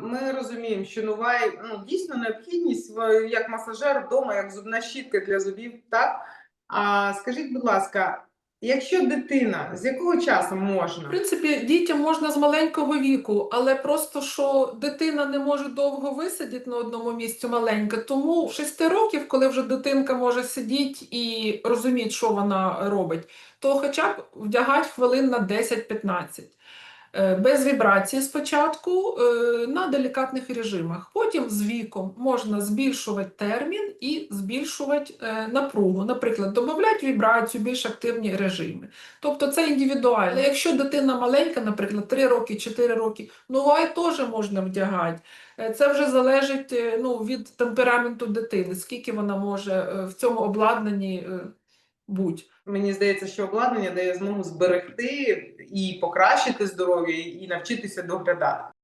Ми розуміємо, що нова ну, дійсно необхідність в- як масажер вдома, як зубна щітка для зубів, так? А скажіть, будь ласка, якщо дитина, з якого часу В можна? принципі, дітям можна з маленького віку, але просто що дитина не може довго висидіти на одному місці маленька, тому в 6 років, коли вже дитинка може сидіти і розуміти, що вона робить, то хоча б вдягати хвилин на 10-15. Е, Без вібрації спочатку е, на делікатних режимах. Потім з віком можна збільшувати термін і збільшувати е, напругу. Наприклад, додати вібрацію, більш активні режими. Тобто це індивідуально. Якщо дитина маленька, наприклад, 3 роки, 4 роки, ну вай теж можна вдягати. Це вже залежить ну, від темпераменту дитини, скільки вона може в цьому обладнанні бути. Мені здається, що обладнання дає змогу зберегти і покращити здоров'я, і навчитися доглядати.